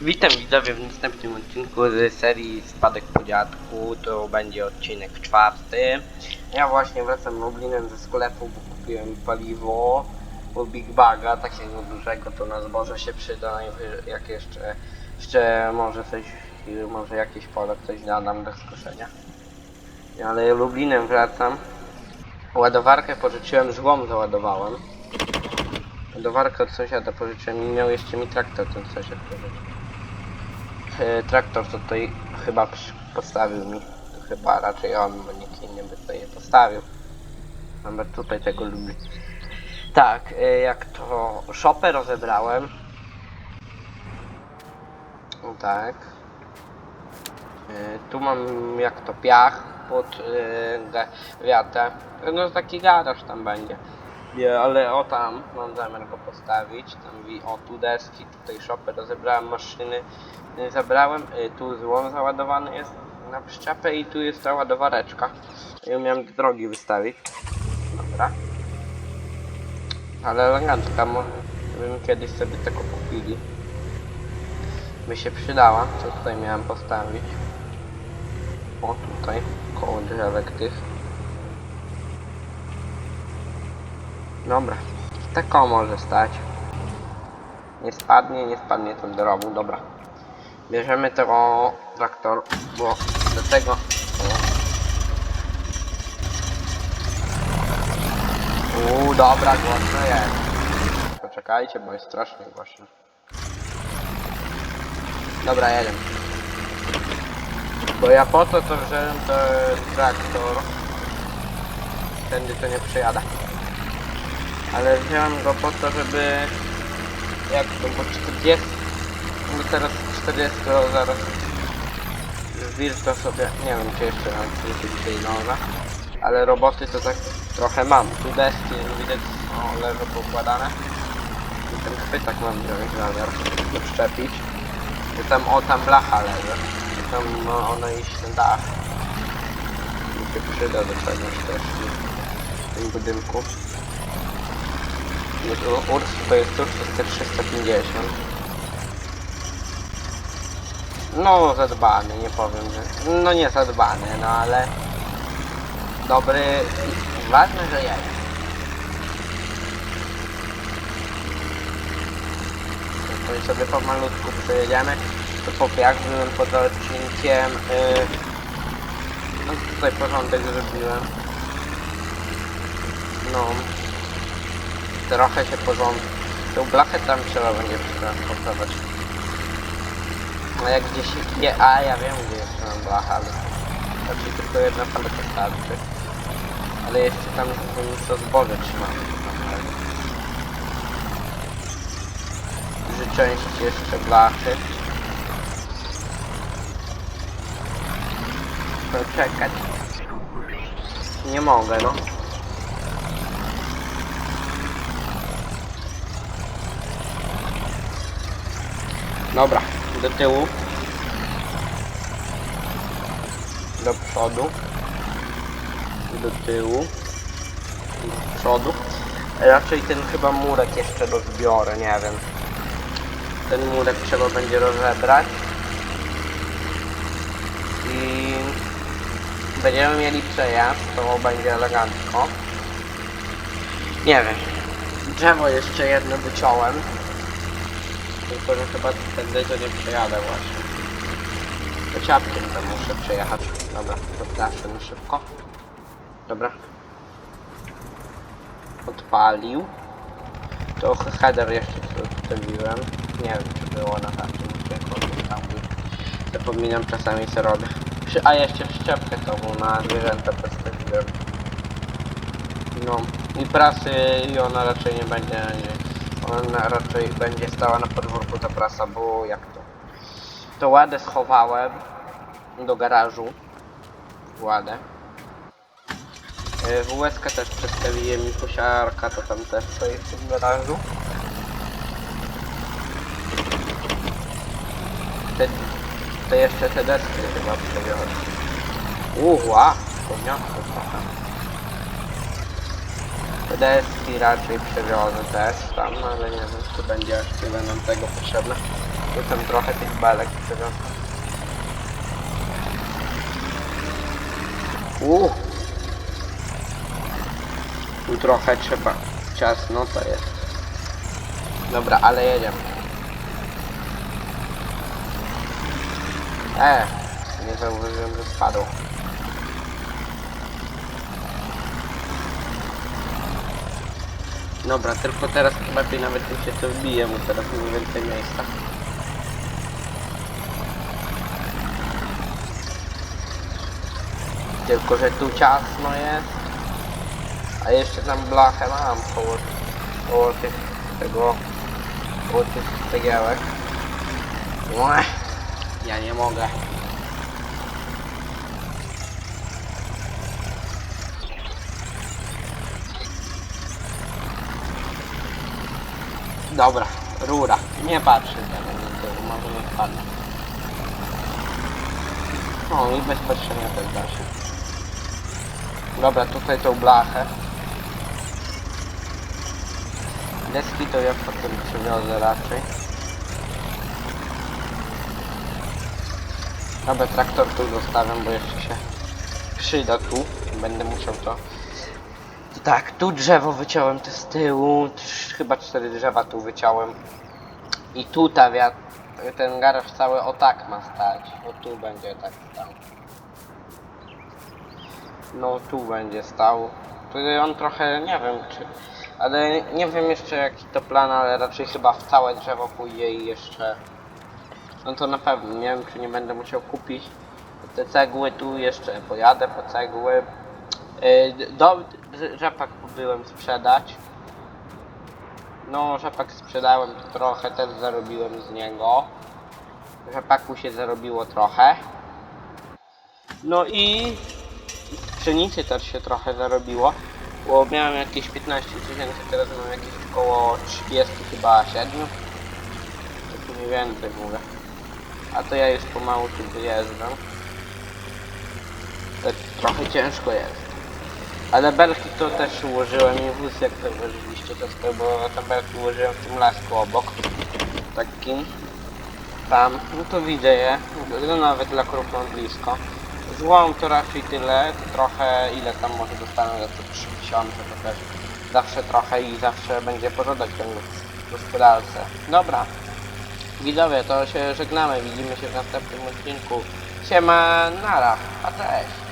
Witam widzowie w następnym odcinku z serii Spadek po dziadku. To będzie odcinek czwarty. Ja właśnie wracam Lublinem ze sklepu, bo kupiłem paliwo po Big Baga, takiego dużego, to na zboże się przyda, jak jeszcze, jeszcze może coś, może jakieś pole coś da nam do skoszenia. Ale Lublinem wracam. Ładowarkę pożyczyłem, złom załadowałem. Ładowarkę od sąsiada pożyczyłem i miał jeszcze mi traktor ten sąsiad pożyczył. E, Traktor to tutaj chyba postawił mi. To chyba raczej on, bo nikt inny by tutaj nie postawił. Nawet tutaj tego lubi. Tak, e, jak to szopę rozebrałem. Tak. E, Tu mam jak to piach pod wiatę. No taki garaż tam będzie. Ale o tam mam zamiar go postawić. Tam o tu deski, tutaj szopę rozebrałem maszyny. y, Zabrałem, y, tu złom załadowany jest na przyczepę i tu jest ta ładowareczka. Ja miałem do drogi wystawić. Dobra. Ale elegancka, może bym kiedyś sobie taką kupili. By się przydała. Co tutaj miałem postawić? O tutaj, koło drzewek tych. Dobra, tak o może stać. Nie spadnie, nie spadnie tą drogą, dobra. Bierzemy tego traktor, bo do tego... Uuu, dobra, głośno jest. Poczekajcie, bo jest strasznie głośno. Dobra, jeden. Bo ja po to to wziąłem ten traktor. Tędy to nie przejada. Ale wziąłem go po to, żeby... Jak to, bo 40... No teraz 40, a zaraz... Zwilż to sobie... Nie wiem, czy jeszcze mam 30 dzisiaj nowe. Ale roboty to tak trochę mam. Tu deski, widać, o, leżą poukładane. I ten chwytak mam wziąć zamiar przyczepić. I tam, o, tam blacha leży. I tam no, ona iść ten dach. Mi się przyda do czegoś też w tym budynku. Jest u- Urs to jest tuż te 350. No zadbany, nie powiem, że... No nie zadbany, no ale... Dobry... Ważne, że jest. To sobie pomalutku przejedziemy. To po byłem poza odcinkiem. Yy... No tutaj porządek zrobiłem. No. Trochę się porządku. Tą blachę tam trzeba będzie przetransportować. No jak gdzieś je, a ja wiem gdzie jest tam blacha, ale raczej tylko jedna paleta starczy. Ale jeszcze tam co zboże trzymamy. Że część jeszcze blachy. Poczekać. Nie mogę, no. Dobra, do tyłu. Do przodu. Do tyłu. Do przodu. Raczej ten chyba murek jeszcze rozbiorę, nie wiem. Ten murek trzeba będzie rozebrać. I będziemy mieli przejazd, to będzie elegancko. Nie wiem. Drzewo jeszcze jedno wyciąłem. Tylko, że chyba tędy to nie przejadę właśnie. To ciapkiem tam muszę przejechać. Dobra, to trasę na szybko. Dobra. Odpalił. To header jeszcze tu wstawiłem. Nie wiem czy było na takim jak tam. Zapominam czasami co robię. Przy, a jeszcze przyczepkę tą na zwierzęta postawiłem. No i prasy i ona raczej nie będzie. Ona raczej będzie stała na podwórku ta prasa, bo jak to? To ładę schowałem do garażu. Ładę. E, WSK też przedstawiłem i posiarka to tam też stoi w tym garażu. Te, te jeszcze te deski chyba przewiozę. Uła, podniosło trochę. Deski raczej przewiozę też tam, ale nie wiem czy będzie aż tyle nam tego potrzebne. Potem trochę tych belek przywiozłem. Uuu. Tu trochę trzeba. Ciasno to jest. Dobra, ale jedziemy. E, nie zauważyłem, że spadł. Dobra, tylko teraz chyba lepiej nawet mi się to wbije, bo teraz mam więcej miejsca. Tylko, że tu ciasno jest. A jeszcze tam blachę mam koło, koło tych, tego, koło tych cegiełek. Ja nie mogę. Dobra, rura. Nie patrzy teraz na to, może nie wpadnę. O, i bez patrzenia też da się. Dobra, tutaj tą blachę. Deski to ja potem przywiozę raczej. Dobra, traktor tu zostawiam, bo jeszcze się przyda tu. Będę musiał to... Tak, tu drzewo wyciąłem te z tyłu. trz- Chyba cztery drzewa tu wyciąłem. I tu ta wiat... ten garaż cały o tak ma stać. O tu będzie tak stał. No tu będzie stał. Wtedy on trochę, nie wiem czy... Ale nie wiem jeszcze jaki to plan, ale raczej chyba w całe drzewo pójdzie i jeszcze... No to na pewno, nie wiem czy nie będę musiał kupić te cegły tu jeszcze, pojadę po cegły. Yy, Do, rzepak byłem sprzedać. No, rzepak sprzedałem trochę, też zarobiłem z niego. Rzepaku się zarobiło trochę. No i z pszenicy też się trochę zarobiło, bo miałem jakieś 15 tysięcy, teraz mam jakieś około 30 chyba 7. Tak mniej więcej mówię. A to ja już pomału tu wyjeżdżam. To trochę ciężko jest. Ale belki to też ułożyłem i wóz jak to ułożyliście to stoi, bo te belki ułożyłem w tym lasku obok. Takim. Tam, no to widzę je. No nawet dla mam blisko. Złom to raczej tyle, trochę ile tam może dostanę za te 3000 to też zawsze trochę i zawsze będzie pożądać temu gospodarce. Dobra. Widzowie, to się żegnamy, widzimy się w następnym odcinku. Siema, nara, a cześć.